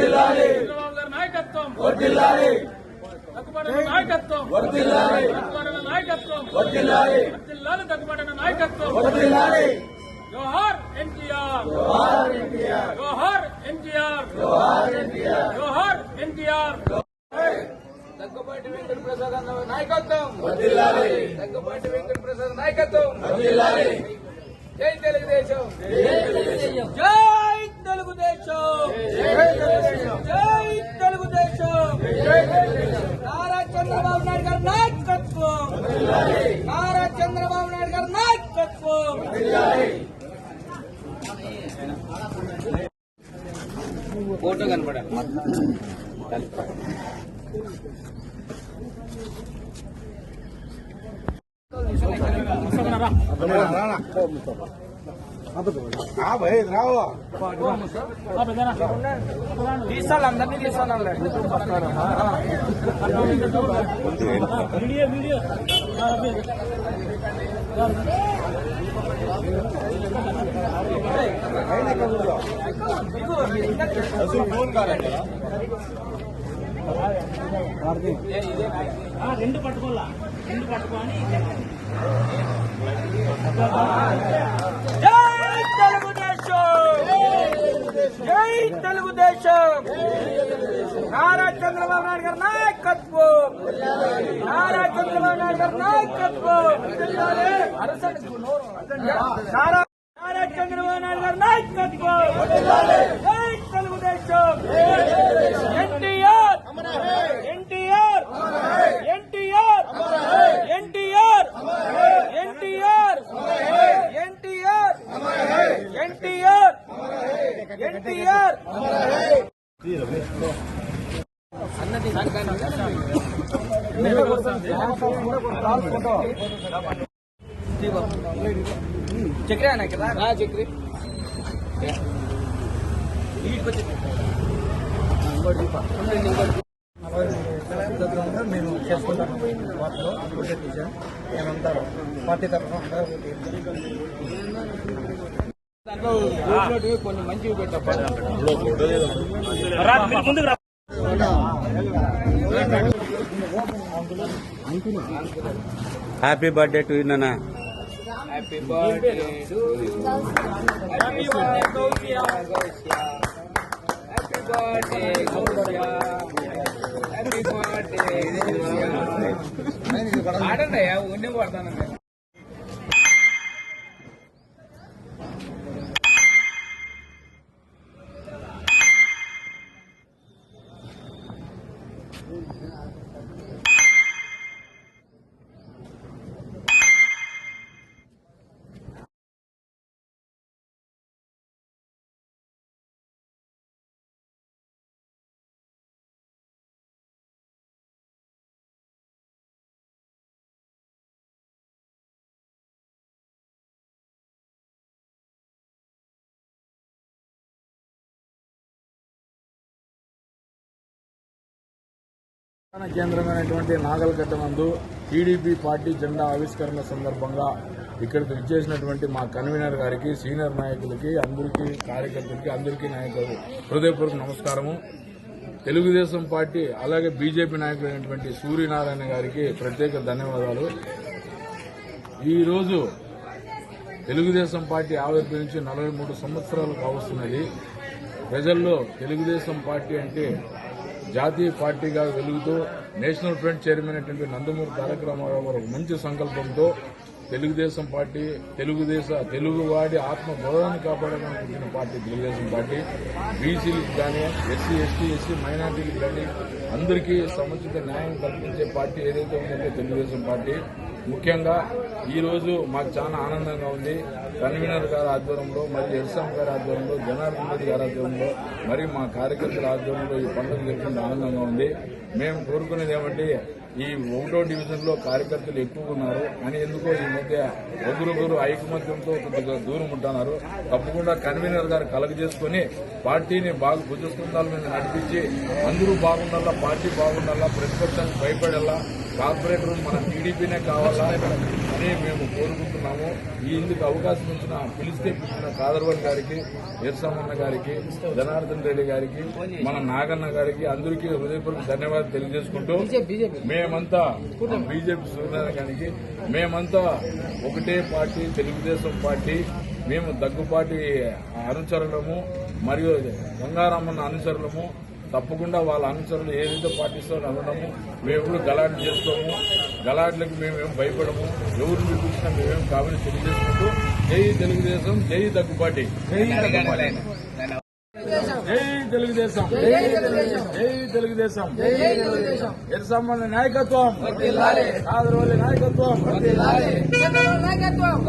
నాయకత్వం. చంద్రబాబు గారి నాయకత్వం. తగ్గుబడిన నాయకత్వం. తగ్గుబడిన నాయకత్వం. వర్దిల్లాలి. తగ్గుబడిన నాయకత్వం జోహార్ ఎన్టీఆర్. జోహార్ ఎన్టీఆర్. జోహార్ ఎన్టీఆర్. దగ్గుబాటి వెంకట ప్రసాద్ అన్న నాయకత్వం. దగ్గుబాటి వెంకట ప్రసాద్ నాయకత్వం. జై తెలుగుదేశం. జై Telugu Desam. Foto kan pada. Kalau video రెండు పట్టుకోవాలా రెండు పట్టుకోని జై తెలుగుదేశం నారా చంద్రబాబు నాయుడు గారి నాయకత్వం నారా నాయకత్వం నారా నారా చంద్రబాబు నాయుడు గారి నాయకత్వం జై తెలుగుదేశం ఎన్టీఆర్ ఎన్టీఆర్ ఎన్టీఆర్ ఎన్టీఆర్ ఎన్టీఆర్ ఎన్టీఆర్ ఎన్టీఆర్ ఎన్టీఆర్ చక్రి అన్నా కదా చక్రి మేము చేసుకుంటాము వాటిలో ప్రొజెక్ట్ ఇచ్చాం ఏమంటారు పార్టీ తరఫున దాంట్లో కొన్ని మంచి హ్యాపీ బర్త్డే టు నాన్న. Happy birthday to happy birthday happy birthday happy birthday ఆడండి ఉండే పడతాను ప్రధాన కేంద్రమైనటువంటి నాగల్గడ్డ నందు టీడీపీ పార్టీ జెండా ఆవిష్కరణ సందర్భంగా ఇక్కడికి విచ్చేసినటువంటి మా కన్వీనర్ గారికి సీనియర్ నాయకులకి అందరికీ కార్యకర్తలకి అందరికీ నాయకులు హృదయపూర్వక నమస్కారము. తెలుగుదేశం పార్టీ అలాగే బీజేపీ నాయకులైనటువంటి సూర్యనారాయణ గారికి ప్రత్యేక ధన్యవాదాలు. ఈరోజు తెలుగుదేశం పార్టీ ఆవిర్భవించి నలభై మూడు సంవత్సరాలు కావస్తున్నది. ప్రజల్లో తెలుగుదేశం పార్టీ అంటే జాతీయ పార్టీగా వెలుగుతూ నేషనల్ ఫ్రంట్ చైర్మన్ అయినటువంటి నందమూరి తారక రామారావు గారు మంచి సంకల్పంతో తెలుగుదేశం పార్టీ తెలుగుదేశ తెలుగువాడి ఆత్మ గౌరవాన్ని కాపాడడానికి పార్టీ తెలుగుదేశం పార్టీ. బీసీలకు కానీ ఎస్సీ ఎస్టీ ఎస్సీ మైనార్టీలకు కానీ అందరికీ సముచిత న్యాయం కల్పించే పార్టీ ఏదైతే ఉందంటే తెలుగుదేశం పార్టీ. ముఖ్యంగా ఈరోజు మాకు చాలా ఆనందంగా ఉంది. కన్వీనర్ గారి ఆధ్వర్యంలో మరియు ఎస్ఎం గారి ఆధ్వర్యంలో జనార్దన్ రెడ్డి గారి ఆధ్వర్యంలో మరి మా కార్యకర్తల ఆధ్వర్యంలో ఈ పండుగ జరిగిన ఆనందంగా ఉంది. మేము కోరుకునేది ఏమంటే ఈ ఒకటో డివిజన్లో కార్యకర్తలు ఎక్కువ ఉన్నారు. అని ఎందుకో ఈ మధ్య ఒకరొకరు ఐకమత్యంతో కొద్దిగా దూరం ఉంటున్నారు. తప్పకుండా కన్వీనర్ గారు కలగ చేసుకుని పార్టీని బాగా భుజస్కంధాల మీద నడిపించి అందరూ బాగుండాలా పార్టీ బాగుండాలా ప్రతిపక్షానికి భయపడేలా కార్పొరేటర్ మన టీడీపీనే కావాలా? అని మేము కోరుకుంటున్నాము. ఈ ఇందుకు అవకాశం ఇచ్చిన పిలిస్తే పిలిచిన కాదర్వన్ గారికి ఇర్సమన్న గారికి జనార్దన్ రెడ్డి గారికి మన నాగన్న గారికి అందరికీ హృదయపూర్వక ధన్యవాదాలు తెలియజేసుకుంటూ మేమంతా బీజేపీ సూర్యనారాయణకి మేమంతా ఒకటే పార్టీ తెలుగుదేశం పార్టీ. మేము దగ్గుపాటి అనుచరులము మరియు గంగారామన్న అనుచరులము. తప్పకుండా వాళ్ళ అనుచరులు ఏదైతే పాటిస్తారో అనడము మేము ఎప్పుడు గలాట్లు చేసుకోము. గలాట్లకు మేమేం భయపడము. ఎవరు పిలిపించినా మేమేం కావాలని తెలియజేసుకుంటూ జై తెలుగుదేశం జై దగ్గుపాటి జై తెలుగుదేశం. జై తెలుగుదేశం. ఎర్సమ్మల నాయకత్వం. నాయకత్వం. నాయకత్వం.